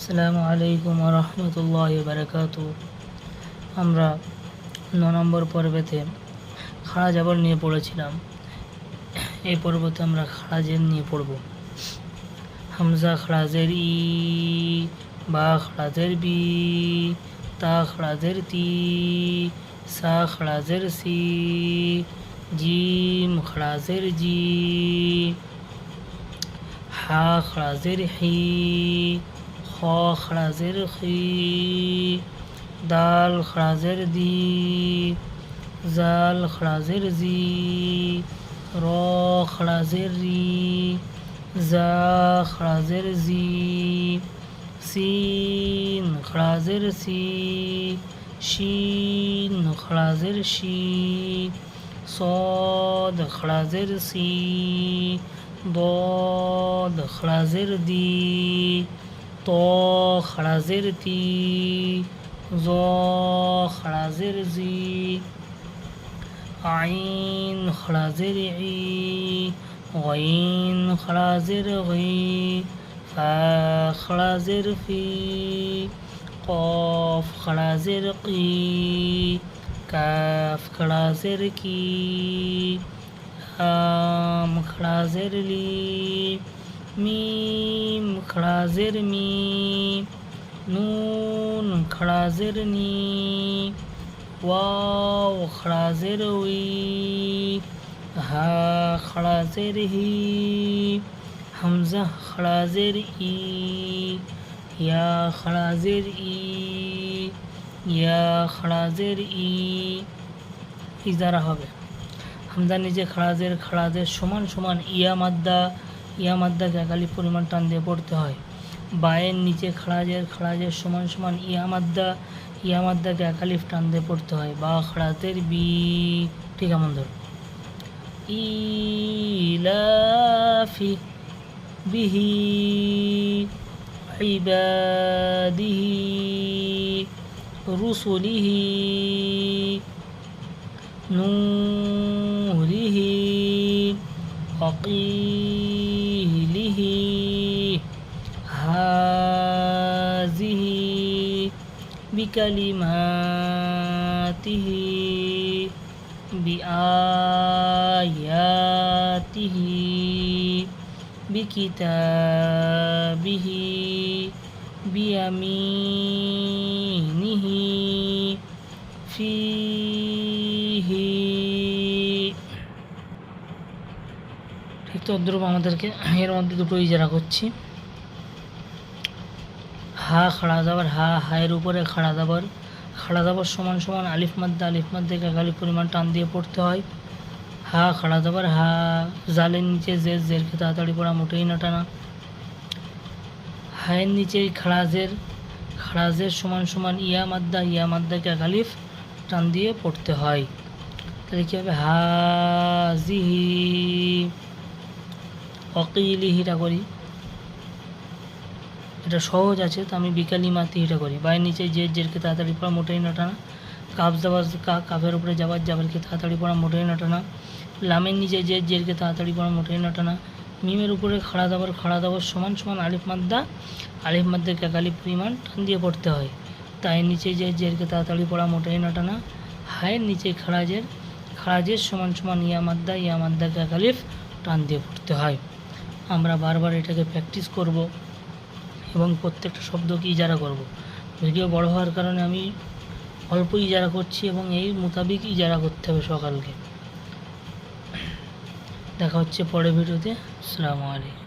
আসসালামু আলাইকুম রহমতুল্লাহ বারকাত আমরা ন নম্বর পর্বেতে খাড়া জাবর নিয়ে পড়েছিলাম। এই পর্বতে আমরা খাড়া জের নিয়ে পড়ব। হামজা খড়াজের ই, বা খড়াজের বি, তা খড়াজের তি, সা খড়াজের সি, জিম খড়াজের জি, হা খড়াজের হি خوا خړازر خي دال خړازر دی زال خړازر زی را خړازر ری زا خړازر زی سین خړازر سی شین خړازر شی صاد خړازر سی ضاد خړازر دی. طا خرازر تي ظا خرازر زي عين خرازر عي غين خرازر غي فا خرازر في قاف خرازر قي কাফ খড়াজের কি আম খড়াজের লি মিম খড়াজের মি নুন খড়াজের নি ওয়াও খড়াজের উই হা খড়াজের হি হামজা খড়াজের ই ইয়া খড়াজের ই ইয়া খড়াজের ই ইজারা হবে হামদা নিজে খড়াজের খড়াজের সমান সমান ইয়া মাদ্দা ইয়া মাদ্দাকে একালি পরিমাণ টান দিয়ে পড়তে হয় বায়ের নিচে খড়াজের খড়াজের সমান সমান ইয়া মাদ্দা ইয়া মাদ্দাকে একালিফ টান দিয়ে পড়তে হয় বা খড়াজের বি ঠিক এমন ধর ইলাফি বিহি عباده رسله نوره وقيله بكلماته بآياته بكتابه بيمينه فيه ঠিক তো দ্রুপ আমাদেরকে এর মধ্যে দুটো ইজারা করছি হা খাড়া যাবার, হা হায়ের উপরে খাড়া যাবার। খাড়া যাবার সমান সমান আলিফ মাদ্দা, আলিফ মাদ্দাকে খালি পরিমাণ টান দিয়ে পড়তে হয়। হা খাড়া যাবার, হা জালের নিচে জের জেরকে তাড়াতাড়ি পড়া মোটেই না টানা। হায়ের নিচে খাড়াজের খাড়াজের সমান সমান ইয়া মাদ্দা, ইয়া মাদ্দাকে গালিফ টান দিয়ে পড়তে হয়। তাহলে কী হবে? হাজিহি অকিলিহিটা করি। এটা সহজ আছে, তো আমি বিকালি এটা করি। বাইরের নিচে যে জেরকে তাড়াতাড়ি পড়া মোটেই না টানা। কাপ কা, কাপের উপরে যাবার যাবারকে তাড়াতাড়ি পড়া মোটেই না টানা। লামের নিচে যে জেরকে তাড়াতাড়ি পড়া মোটেই না টানা। মিমের উপরে খাড়া দাবার খাড়া দাবার সমান সমান আলিফ মাদ্দা আলিফ মাদ্দা কাকালি পরিমাণ টান দিয়ে পড়তে হয়। তাই নিচে যে জেরকে তাড়াতাড়ি পড়া মোটেই না টানা, হায়ের নিচে খাড়াজের খাড়াজের সমান সমান ইয়া মাদ্দা ইয়া মাদ্দা কাকালিফ টান দিয়ে পড়তে হয়। আমরা বারবার এটাকে প্র্যাকটিস করব। এবং প্রত্যেকটা শব্দকে ইজারা করব। ভিডিও বড় হওয়ার কারণে আমি অল্প ইজারা করছি এবং এই মোতাবিক ইজারা করতে হবে সকালকে। দেখা হচ্ছে পরের ভিডিওতে। সালামু আলাইকুম।